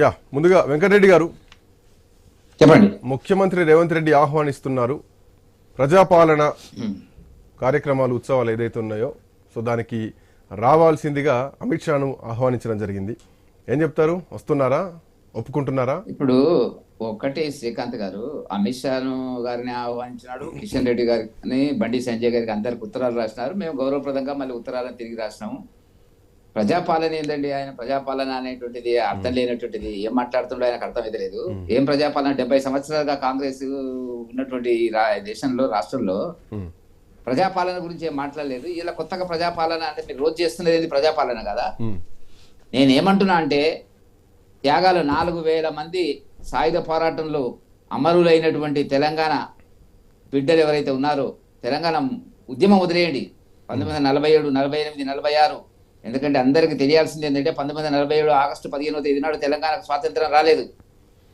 Yeah ముందుగా వెంకటరెడ్డి గారు. చెప్పండి. ముఖ్యమంత్రి రేవంత్ రెడ్డి ఆహ్వానిస్తున్నారు ప్రజాపాలన కార్యక్రమాలు ఉత్సవాలు ఏదైతే ఉన్నాయో సో దానికి రావాల్సిందిగా అమిత్ షాను ఆహ్వానించడం జరిగింది. ఏం చెప్తారు? వస్తున్నారా? ఒప్పుకుంటున్నారా? ఇప్పుడు ఒక్కటే శ్రీకాంత్ గారు అమిత్ షాను గారిని ఆహ్వానించినాడు కిషన్ రెడ్డి గారిని బండి సంజయ్ గారికి అందరికి ఉత్తరాలు రాసినారు. మేము గౌరవప్రదంగా మళ్ళీ ఉత్తరాలను తిరిగి రాసినాము. ప్రజాపాలన ఏందండి? ఆయన ప్రజాపాలన అనేటువంటిది అర్థం లేనటువంటిది ఏం మాట్లాడుతుండో ఆయనకు అర్థం అయితే లేదు ఏం ప్రజాపాలన? డెబ్బై సంవత్సరాలుగా కాంగ్రెస్ ఉన్నటువంటి దేశంలో రాష్ట్రంలో ప్రజాపాలన గురించి ఏం మాట్లాడలేదు. ఇలా కొత్తగా ప్రజాపాలన అంటే మీరు రోజు చేస్తున్నది ప్రజాపాలన కదా? నేను ఏమంటున్నా అంటే త్యాగాలు నాలుగు వేల మంది సాయుధ పోరాటంలో అమరులైనటువంటి తెలంగాణ బిడ్డలు ఎవరైతే ఉన్నారో తెలంగాణ ఉద్యమం వదిలేయండి. పంతొమ్మిది వందల నలభై ఏడు నలభై ఎనిమిది నలభై ఆరు ఎందుకంటే అందరికీ తెలియాల్సింది ఏంటంటే పంతొమ్మిది వందల నలభై ఏడు ఆగస్టు పదిహేనవ తేదీ నాడు తెలంగాణకు స్వాతంత్రం రాలేదు.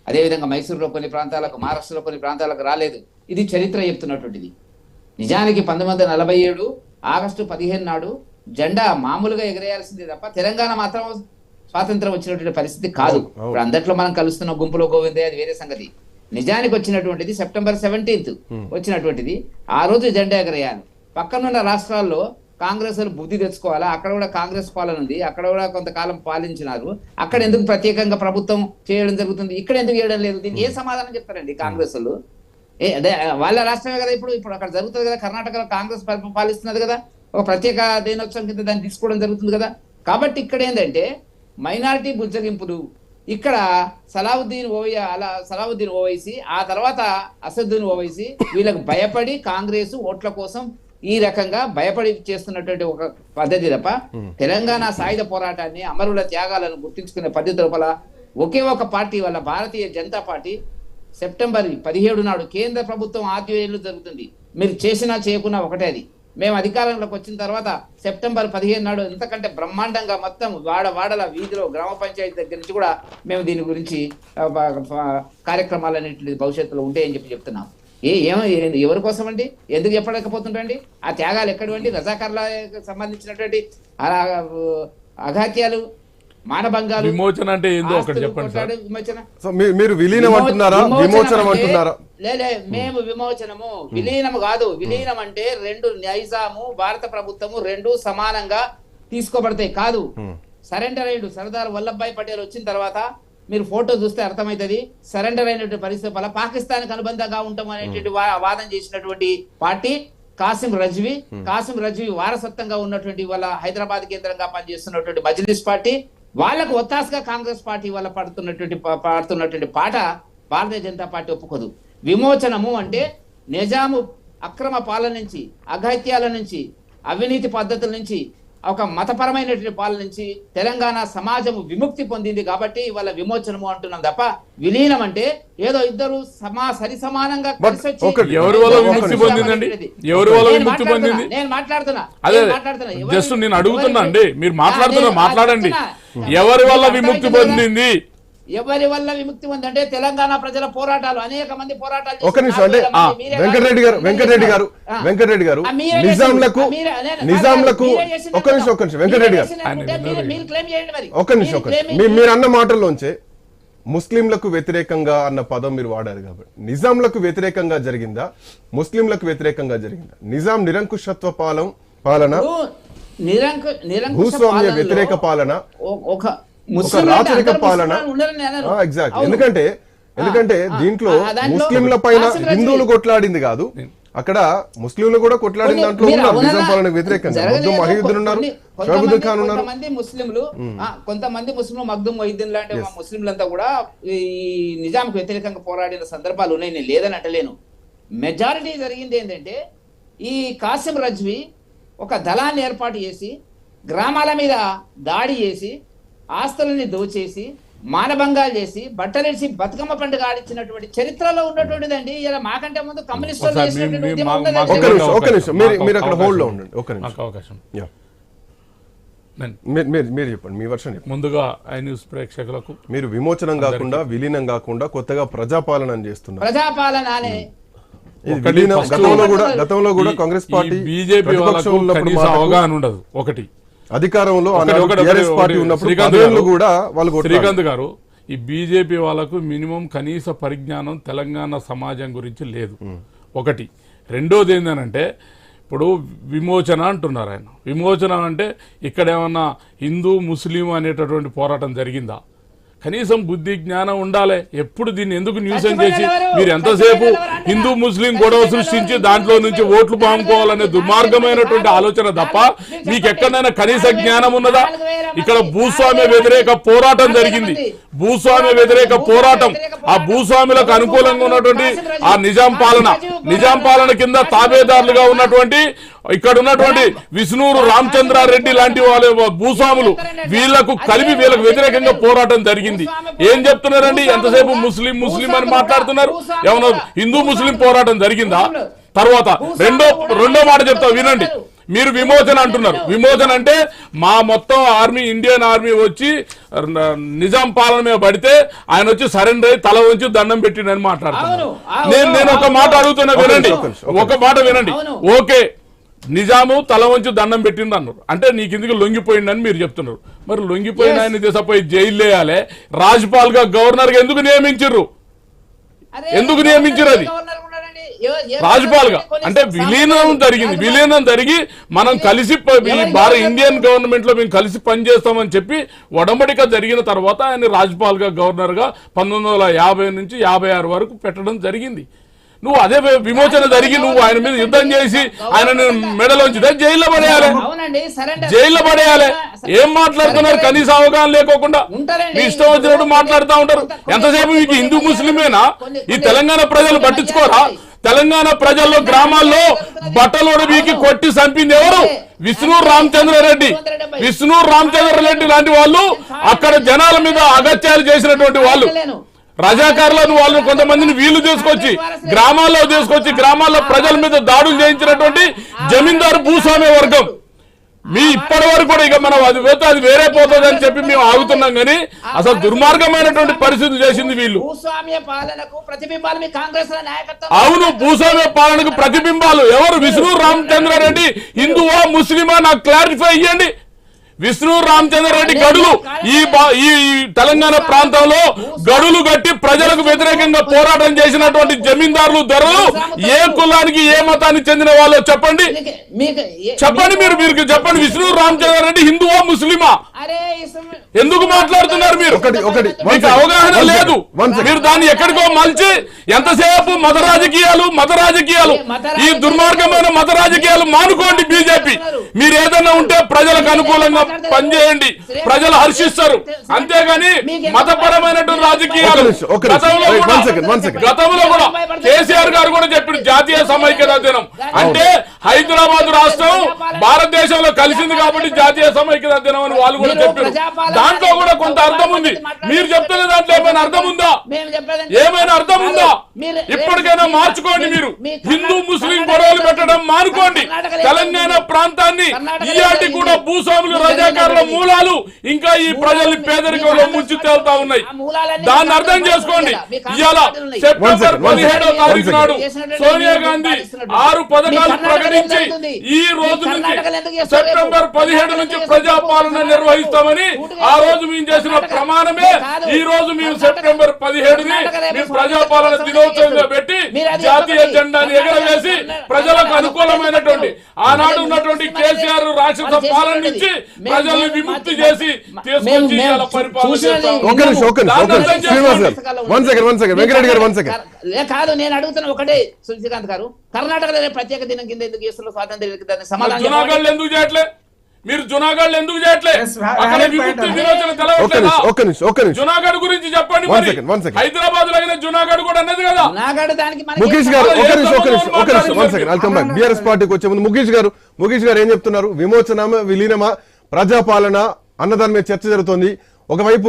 అదేవిధంగా మైసూరులో కొన్ని ప్రాంతాలకు మహారాష్ట్రలో కొన్ని ప్రాంతాలకు రాలేదు. ఇది చరిత్ర చెప్తున్నటువంటిది. నిజానికి పంతొమ్మిది వందల నలభై ఏడు ఆగస్టు పదిహేను నాడు జెండా మామూలుగా ఎగరేయాల్సిందే తప్ప తెలంగాణ మాత్రం స్వాతంత్రం వచ్చినటువంటి పరిస్థితి కాదు. ఇప్పుడు అందట్లో మనం కలుస్తున్న గుంపులో గోవిందే అది వేరే సంగతి. నిజానికి వచ్చినటువంటిది సెప్టెంబర్ సెవెంటీన్త్ వచ్చినటువంటిది. ఆ రోజు జెండా ఎగరేయాలి. పక్కనున్న రాష్ట్రాల్లో కాంగ్రెస్ బుద్ధి తెచ్చుకోవాలా? అక్కడ కూడా కాంగ్రెస్ పాలన ఉంది. అక్కడ కూడా కొంతకాలం పాలించినారు. అక్కడ ఎందుకు ప్రత్యేకంగా ప్రభుత్వం చేయడం జరుగుతుంది? ఇక్కడ ఎందుకు చేయడం లేదు? దీనికి ఏ సమాధానం చెప్తారండి కాంగ్రెస్ వాళ్ళు ఏ అదే వాళ్ళ రాష్ట్రమే కదా ఇప్పుడు? ఇప్పుడు అక్కడ జరుగుతుంది కదా కర్ణాటకలో కాంగ్రెస్ పాలిస్తున్నది కదా? ఒక ప్రత్యేక దినోత్సవం కింద దాన్ని తీసుకోవడం జరుగుతుంది కదా? కాబట్టి ఇక్కడ ఏంటంటే మైనారిటీ బుజ్జగింపులు. ఇక్కడ సలావుద్దీన్ ఓవై అలా సలావుద్దీన్ ఓవైసీ ఆ తర్వాత అసదుద్దీన్ ఓవైసీ వీళ్ళకి భయపడి కాంగ్రెస్ ఓట్ల కోసం ఈ రకంగా భయపడి చేస్తున్నటువంటి ఒక పద్ధతి తప్ప తెలంగాణ సాయుధ పోరాటాన్ని అమరుల త్యాగాలను గుర్తించుకునే పద్ధతి లోపల ఒకే ఒక పార్టీ వల్ల భారతీయ జనతా పార్టీ సెప్టెంబర్ పదిహేడు నాడు కేంద్ర ప్రభుత్వం ఆధ్వర్యంలో జరుగుతుంది. మీరు చేసినా చేయకున్నా ఒకటే అది. మేము అధికారంలోకి వచ్చిన తర్వాత సెప్టెంబర్ పదిహేను నాడు ఎంతకంటే బ్రహ్మాండంగా మొత్తం వాడ వాడల వీధిలో గ్రామ పంచాయతీ దగ్గర నుంచి కూడా మేము దీని గురించి కార్యక్రమాలన్నింటి భవిష్యత్తులో ఉంటాయని చెప్పి చెప్తున్నాం. ఏ ఏమో ఎవరి కోసం అండి ఎందుకు చెప్పలేకపోతుంటండి ఆ త్యాగాలు ఎక్కడివండి రజాకర్లకు సంబంధించినటువంటి అఘాత్యాలు మానభంగాలు విమోచన అంటే ఏందో ఒకటి ఆస్తులు చెప్పండి విమోచన? మీరు విలీనం అంటున్నారా? విమోచనం అంటే- అంటున్నారా? లే లే, మేము విమోచనము. విలీనం కాదు. విలీనం అంటే రెండు నైజాము భారత ప్రభుత్వము రెండు సమానంగా తీసుకోబడతాయి. కాదు. సరెండర్ అయ్యాడు సర్దార్ వల్లభాయ్ పటేల్ వచ్చిన తర్వాత మీరు ఫోటో చూస్తే అర్థమవుతుంది. సరెండర్ అయినటువంటి పరిస్థితి వల్ల పాకిస్తాన్ అనుబంధంగా ఉంటాం అనేటువంటి వాదన చేసినటువంటి పార్టీ కాసిం రజ్వీ. కాసిం రజ్వీ వారసత్వంగా ఉన్నటువంటి వాళ్ళ హైదరాబాద్ కేంద్రంగా పనిచేస్తున్నటువంటి మజ్లిస్ పార్టీ. వాళ్ళకు ఒత్తాసుగా కాంగ్రెస్ పార్టీ వల్ల పడుతున్నటువంటి పాడుతున్నటువంటి పాట భారతీయ జనతా పార్టీ ఒప్పుకోదు. విమోచనము అంటే నిజాము అక్రమ పాలన నుంచి అఘాత్యాల నుంచి అవినీతి పద్ధతుల నుంచి ఒక మతపరమైనటువంటి పాలన నుంచి తెలంగాణ సమాజము విముక్తి పొందింది కాబట్టి ఇవాళ విమోచనము అంటున్నాం తప్ప విలీనం అంటే ఏదో ఇద్దరు సమా సరి సమానంగా ఎవరి వల్ల విముక్తి. పొందిందండి ఎవరి వల్ల నేను విముక్తి మాట్లాడుతున్నా, పొందింది నేను మాట్లాడుతున్నా అదే మాట్లాడుతున్నా. జస్ట్ నేను ఎవరి- అడుగుతున్నా అండి మీరు మాట్లాడుతున్నా నేను మాట్లాడండి. ఎవరి వల్ల మీకు విముక్తి? పొందింది ఎవరి వల్ల విముక్తి పొందంటే తెలంగాణ ప్రజల పోరాటాలు. అనేక మంది పోరాటాలు ఒక నిమిషం అంటే వెంకటరెడ్డి గారు వెంకటరెడ్డి గారు. వెంకటరెడ్డి గారు నిజాంలకు నిజాంలకు ఒక్క నిమిషం ఒక్క నిమిషం వెంకటరెడ్డి గారు. ఒక్క నిమిషం మీరు నిమిషం. అన్న మాటల్లోంచే ముస్లింలకు వ్యతిరేకంగా అన్న పదం మీరు వాడారు కాబట్టి. నిజాంలకు వ్యతిరేకంగా జరిగిందా? ముస్లింలకు వ్యతిరేకంగా జరిగిందా? నిజాం నిరంకుశత్వ పాలన పాలన నిరంకు- నిరంకుశ వ్యతిరేక పాలన ఒక రాచరిక పాలన. ఎగ్జాక్ట్. ఎందుకంటే ఎందుకంటే దీంట్లో ముస్లింల పైన హిందువులు కొట్లాడింది కాదు. అక్కడ ముస్లింలు కూడా కొట్లాడిన దాంట్లో ఉన్నారు? నిజాం పాలనకు వ్యతిరేకంగా. మహీద్దీన్ ఉన్నారు. షాబుద్దీన్ కొంతమంది- ఖాన్ ఉన్నారు. కొంతమంది ముస్లింలు ఆ, కొంతమంది ముస్లింలు మగ్దుం మొహిద్దీన్ లాంటి ముస్లింలంతా కూడా ఈ నిజాంకు వ్యతిరేకంగా పోరాడిన సందర్భాలు ఉన్నాయి నేను లేదని అంటలేను. మెజారిటీ జరిగింది ఏంటంటే ఈ కాసిం రజ్వీ ఒక దళాన్ని ఏర్పాటు చేసి గ్రామాల మీద దాడి చేసి ఆస్తులని దోచేసి మానభంగాలు చేసి బట్టలేసి బతుకమ్మ పండుగ ఆడించినటువంటి చరిత్రలో ఉన్నటువంటిదండి. ఇలా మాకంటే ముందు కమ్యూనిస్టులు ముందుగా ఐ న్యూస్ ప్రేక్షకులకు మీరు విమోచనం కాకుండా విలీనం కాకుండా కొత్తగా ప్రజాపాలన చేస్తున్నారు. ప్రజాపాలన అనే గతంలో కూడా గతంలో కూడా కాంగ్రెస్ పార్టీ బీజేపీ అవగాహన ఉండదు. ఒకటి. అధికారంలో పార్టీ ఉన్నప్పుడు కూడా వాళ్ళు. శ్రీకాంత్ గారు ఈ బీజేపీ వాళ్ళకు మినిమం కనీస పరిజ్ఞానం తెలంగాణ సమాజం గురించి లేదు. ఒకటి. రెండోది ఏంటంటే ఇప్పుడు విమోచన అంటున్నారు ఆయన. విమోచన అంటే ఇక్కడ ఏమన్నా హిందూ ముస్లిం అనేటటువంటి పోరాటం జరిగిందా? కనీసం బుద్ధి జ్ఞానం ఉండాలి ఎప్పుడు దీన్ని ఎందుకు న్యూసెన్స్ చేసి? మీరు ఎంతసేపు? హిందూ ముస్లిం గొడవ సృష్టించి దాంట్లో నుంచి ఓట్లు పాముకోవాలనే దుర్మార్గమైనటువంటి ఆలోచన తప్ప మీకు ఎక్కడైనా కనీస జ్ఞానం ఉన్నదా ఇక్కడ భూస్వామ్య వ్యతిరేక పోరాటం జరిగింది భూస్వామ్య వ్యతిరేక పోరాటం ఆ భూస్వాములకు అనుకూలంగా ఉన్నటువంటి ఆ నిజాం పాలన నిజాం పాలన కింద తాబేదారులుగా ఉన్నటువంటి ఇక్కడ ఉన్నటువంటి విష్ణూరు రామచంద్రారెడ్డి లాంటి వాళ్ళ భూస్వాములు వీళ్ళకు కలిపి వీళ్ళకు వ్యతిరేకంగా పోరాటం జరిగింది. ఏం చెప్తున్నారండి? ఎంతసేపు ముస్లిం ముస్లిం అని మాట్లాడుతున్నారు? ఏమన్నా హిందూ ముస్లిం పోరాటం జరిగిందా? తర్వాత రెండో రెండో మాట చెప్తా వినండి. మీరు విమోచన అంటున్నారు. విమోచన. అంటే మా మొత్తం ఆర్మీ ఇండియన్ ఆర్మీ వచ్చి నిజాం పాలన మీద పడితే ఆయన వచ్చి సరెండర్ అయి తల వంచి దండం పెట్టిండని అవును, నేను నేను ఒక మాట. అడుగుతున్నా వినండి. ఒక మాట వినండి. ఓకే. నిజాము తల వంచి దండం పెట్టిండు అన్నారు. అంటే నీ కిందికి లొంగిపోయిండని మీరు చెప్తున్నారు. మరి లొంగిపోయిన. ఆయన తీసుకుపోయి జైలు వేయాలి రాజ్పాల్గా గవర్నర్గా ఎందుకు నియమించారు ఎందుకు నియమించారు అది? రాజ్పాల్గా అంటే విలీనం జరిగింది. విలీనం జరిగి మనం కలిసి భారత ఇండియన్? గవర్నమెంట్లో మేము కలిసి పనిచేస్తామని చెప్పి ఒడంబడిక జరిగిన తర్వాత ఆయన రాజ్పాల్గా గవర్నర్గా పంతొమ్మిది వందల యాభై నుంచి యాభై ఆరు వరకు పెట్టడం జరిగింది. నువ్వు అదే విమోచన జరిగి నువ్వు ఆయన మీద యుద్ధం చేసి ఆయన మెడలోంచి జైల్లో పడేయాలి. జైల్లో పడేయాలి. ఏం మాట్లాడుతున్నారు? కనీస అవగాహన లేకోకుండా. మీ ఇష్టం వచ్చినట్టు మాట్లాడుతూ ఉంటారు. ఎంతసేపు మీకు హిందూ ముస్లిమేనా? ఈ తెలంగాణ ప్రజలు పట్టించుకోరా? తెలంగాణ ప్రజల్లో గ్రామాల్లో బట్టలు ఉడబీకి కొట్టి చంపింది ఎవరు? విష్ణు రామచంద్రారెడ్డి విష్ణు రామచంద్రారెడ్డి లాంటి వాళ్ళు అక్కడ జనాల మీద అగత్యాలు చేసినటువంటి వాళ్ళు. రజాకారులను వాళ్ళు కొంతమందిని వీళ్ళు తీసుకొచ్చి గ్రామాల్లో తీసుకొచ్చి గ్రామాల్లో ప్రజల మీద దాడులు చేయించినటువంటి జమీందారు భూస్వామ్య వర్గం. మీ ఇప్పటి వరకు కూడా ఇక మనం అది పోతే అది వేరే పోతుంది అని చెప్పి మేము ఆగుతున్నాం కానీ అసలు దుర్మార్గమైనటువంటి పరిస్థితి చేసింది వీళ్ళు. అవును భూస్వామ్య పాలనకు ప్రతిబింబాలు. ఎవరు విష్ణు రామచంద్రారెడ్డి హిందువా ముస్లిమా? నాకు క్లారిఫై ఇవ్వండి విష్ణు రామచంద్రారెడ్డి గడులు. ఈ ఈ ఈ తెలంగాణ ప్రాంతంలో గడులు కట్టి ప్రజలకు వ్యతిరేకంగా పోరాటం చేసినటువంటి జమీందారులు ధరలు ఏ కులానికి ఏ మతానికి చెందిన వాళ్ళో చెప్పండి. చెప్పండి మీరు మీరు చెప్పండి. విష్ణు రామచంద్రారెడ్డి హిందువా ముస్లిమా? ఎందుకు మాట్లాడుతున్నారు మీరు? ఒకటి ఒకటి one మీకు అవగాహన లేదు. మీరు దాన్ని ఎక్కడికో మలిచి ఎంతసేపు మత రాజకీయాలు మత రాజకీయాలు ఈ దుర్మార్గమైన మత రాజకీయాలు మానుకోండి బీజేపీ. మీరు ఏదైనా ఉంటే ప్రజలకు అనుకూలంగా పనిచేయండి. ప్రజలు హర్షిస్తారు. అంతేగాని మతపరమైనటువంటి రాజకీయాలు. గతంలో కూడా. గతంలో కేసీఆర్ గారు కూడా చెప్పారు జాతీయ సమైక్యత దినం. అంటే హైదరాబాద్ రాష్ట్రం భారతదేశంలో కలిసింది కాబట్టి జాతీయ సమైక్యత దినం అని వాళ్ళు కూడా చెప్పారు. దాంట్లో కూడా కొంత అర్థం ఉంది. మీరు చెప్తున్న దాంట్లో ఏమైనా అర్థం ఉందా? ఏమైనా అర్థం ఉందా? ఇప్పటికైనా మార్చుకోండి మీరు. హిందూ ముస్లిం గొడవలు పెట్టడం మానుకోండి. తెలంగాణ? ప్రాంతాన్ని ఇయాటి? కూడా భూస్వాములు రజాకారుల మూలాలు ఇంకా ఈ ప్రజల్ని మీ పేదరికంలో ముంచి తేలుతా ఉన్నాయి. ఆ మూలాలన్నీ దాన్ని అర్థం చేసుకోండి. ఇవాళ సెప్టెంబర్ second, one పదిహేడో second, తారీఖు నాడు. సోనియా గాంధీ ఆరు పథకాలు మీ ఎందుకు ఈ రోజు నుంచి సెప్టెంబర్? పదిహేడు నుంచి ప్రజాపాలన నిర్వహిస్తామని ఆ రోజు మేము చేసిన ప్రమాణమే. ఈ రోజు మేము సెప్టెంబర్ పదిహేడుని మేము ప్రజాపాలన దినోత్సవం దినోత్సవంగా. పెట్టి జాతీయ. జెండాని ఎగరవేసి ప్రజలకు అనుకూలమైనటువంటి ఆనాడు ఉన్నటువంటి కేసీఆర్ రాక్షస పాలన. నుంచి ప్రజల్ని విముక్తి చేసి తీసుకొచ్చి పరిపాలన కాదు నేను అడుగుతున్న ఒకటే శ్రీకాంత్ గారు. కర్ణాటకలో ప్రత్యేక దినం కింద ఎందుకు చేస్తున్నారు స్వాతంత్ర? సమాధానం జునాగఢ్ చెప్పండి. ఎందుకు చేయట్లే మీరు జునాగఢ్ ఎందుకు చేయట్లే Yes, I- అక్కడ I have విముక్తి point. దినోత్సవం ఒక్క తెలవట్లేదా నిమిషం ఒక్క నిమిషం ఒక్క నిమిషం జునాగఢ్ గురించి చెప్పండి. హైదరాబాద్ లాగిన జునాగఢ్ కూడా అన్నది కదా ముఖేష్ గారు ఒక ఏ నిమిషం ఒక నిమిషం సంబంధం ఒక నిమిషం వన్ మాట్లాడుతున్నారు second I'll come back BRS పార్టీకి వచ్చే ముందు ముఖేష్ గారు ముఖేష్ గారు ఏం చెప్తున్నారు విమోచనమా విలీనమా ప్రజాపాలన అన్నదాని మీద చర్చ జరుగుతోంది ఒకవైపు